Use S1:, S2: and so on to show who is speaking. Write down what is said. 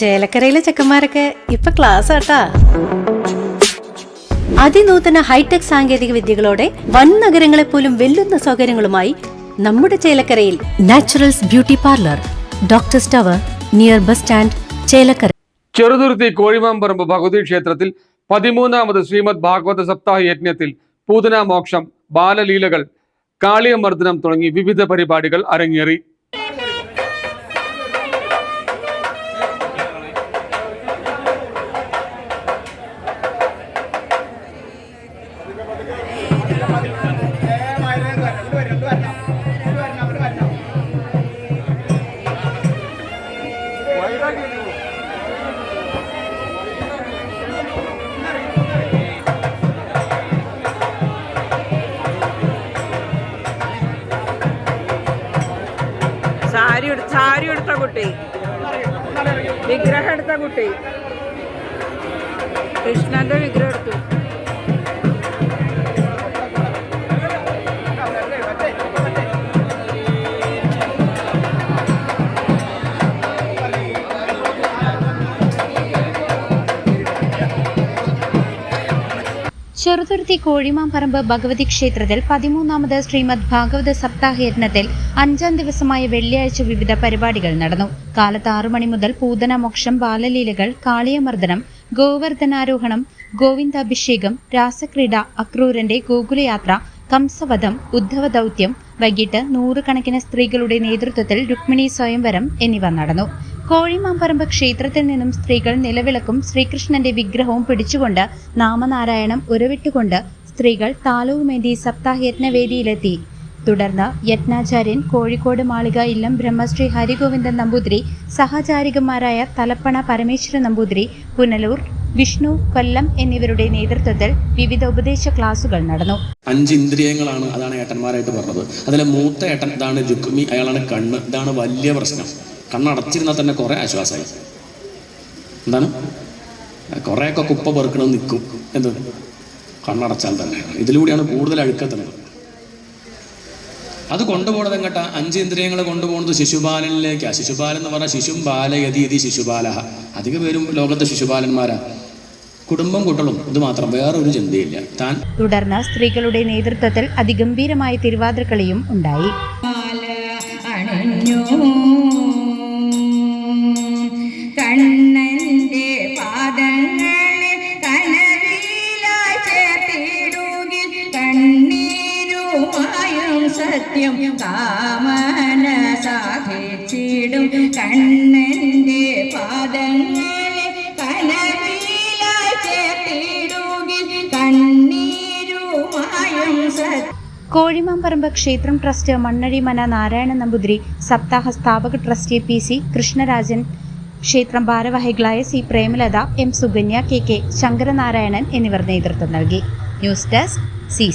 S1: ചേലക്കരയിലെ ചെക്കന്മാരൊക്കെ ഇപ്പൊ ക്ലാസ് ആട്ടാ. അതിനൂതന ഹൈടെക് സാങ്കേതിക വിദ്യകളോടെ വൻ നഗരങ്ങളെ പോലും വെല്ലുന്ന സൗകര്യങ്ങളുമായി നമ്മുടെ ചേലക്കരയിൽ naturals beauty parlour doctor tower near bus stand Chelakkara.
S2: Cheruthuruthy Kozhimamparamb Bhagavathi ക്ഷേത്രത്തിൽ പതിമൂന്നാമത് ശ്രീമദ് ഭാഗവത സപ്താഹ യജ്ഞത്തിൽ പൂതനാമോക്ഷം ബാലലീലകൾ കാളിയമർദ്ദനം തുടങ്ങി വിവിധ പരിപാടികൾ അരങ്ങേറി.
S3: സാരി എടു- സാരി എടുത്ത കുട്ടി. വിഗ്രഹം എടുത്ത കുട്ടി. കൃഷ്ണന്റെ വിഗ്രഹം എടുത്തു.
S4: ചെറുതുരുത്തി കോഴിമാമ്പറമ്പ് ഭഗവതി ക്ഷേത്രത്തിൽ പതിമൂന്നാമത് ശ്രീമദ് ഭാഗവത സപ്താഹ യജ്ഞത്തിൽ അഞ്ചാം ദിവസമായ വെള്ളിയാഴ്ച വിവിധ പരിപാടികൾ നടന്നു. കാലത്ത് ആറു മണി മുതൽ പൂതന മോക്ഷം ബാലലീലകൾ കാളിയമർദ്ദനം ഗോവർദ്ധനാരോഹണം ഗോവിന്ദാഭിഷേകം രാസക്രീഡ അക്രൂരന്റെ ഗോകുലയാത്ര കംസവധം ഉദ്ധവ ദൗത്യം വൈകിട്ട് നൂറുകണക്കിന് സ്ത്രീകളുടെ നേതൃത്വത്തിൽ രുക്മിണി സ്വയംവരം എന്നിവ നടന്നു. കോഴിമാമ്പറമ്പ് ക്ഷേത്രത്തിൽ നിന്നും സ്ത്രീകൾ നിലവിളക്കും ശ്രീകൃഷ്ണന്റെ വിഗ്രഹവും പിടിച്ചുകൊണ്ട് നാമനാരായണം ഉരവിട്ടുകൊണ്ട് സ്ത്രീകൾ താലവുമേന്തി സപ്താഹയജ്ഞവേദിയിലെത്തി. തുടർന്ന് യജ്ഞാചാര്യൻ കോഴിക്കോട് മാളിക ഇല്ലം ബ്രഹ്മശ്രീ ഹരിഗോവിന്ദൻ നമ്പൂതിരി സഹചാരികന്മാരായ തലപ്പണ പരമേശ്വര നമ്പൂതിരി പുനലൂർ വിഷ്ണു കൊല്ലം എന്നിവരുടെ നേതൃത്വത്തിൽ വിവിധ ഉപദേശ ക്ലാസുകൾ നടന്നു.
S5: അഞ്ച് ഇന്ദ്രിയങ്ങളാണ് അതാണ് ഏട്ടന്മാരായിട്ട് പറഞ്ഞത്. അതിലെ മൂത്ത ഏട്ടൻ ഇതാണ് രുക്മി അയാളാണ് കണ്ണ്. ഇതാണ് വലിയ പ്രശ്നം. കണ്ണടച്ചിരുന്നാൽ തന്നെ കുറേ ആശ്വാസമായി. എന്താണ്? കുറേയൊക്കെ കുപ്പ പെറുക്കണം നിൽക്കും എന്ത് കണ്ണടച്ചാൽ തന്നെ. ഇതിലൂടെയാണ് കൂടുതൽ അഴുക്കത്തുന്നത്. അത് കൊണ്ടുപോകുന്നത് എങ്ങട്ടാ? അഞ്ച് ഇന്ദ്രിയങ്ങൾ കൊണ്ടുപോകുന്നത് ശിശുപാലനിലേക്കാണ് ശിശുപാലൻ എന്ന് പറഞ്ഞാൽ ശിശും ബാലയതി യതി ശിശുപാലഹ. അധിക പേരും ലോകത്തെ ശിശുപാലന്മാരാ. കുടുംബം കുട്ടളും ഇത് മാത്രം. വേറെ ഒരു ചിന്തയില്ല. താൻ
S4: തുടർന്ന് സ്ത്രീകളുടെ നേതൃത്വത്തിൽ അതിഗംഭീരമായ തിരുവാതിരക്കളിയും ഉണ്ടായി.
S6: അണഞ്ഞു. കണ്ണന്റെ പാദങ്ങളെ കനവിലായി ചേർത്തിടുകിൽ കണ്ണീരുമായും സത്യം കാമന സാധിച്ചിടും. കണ്ണന്റെ
S4: കോഴിമാമ്പറമ്പ് ക്ഷേത്രം ട്രസ്റ്റ് മണ്ണഴിമന നാരായണ നമ്പൂതിരി സപ്താഹ സ്ഥാപക ട്രസ്റ്റി പി സി കൃഷ്ണരാജൻ ക്ഷേത്രം ഭാരവാഹികളായ C Premalatha M Sukanya K K Sankaranarayanan എന്നിവർ നേതൃത്വം നൽകി. News desk C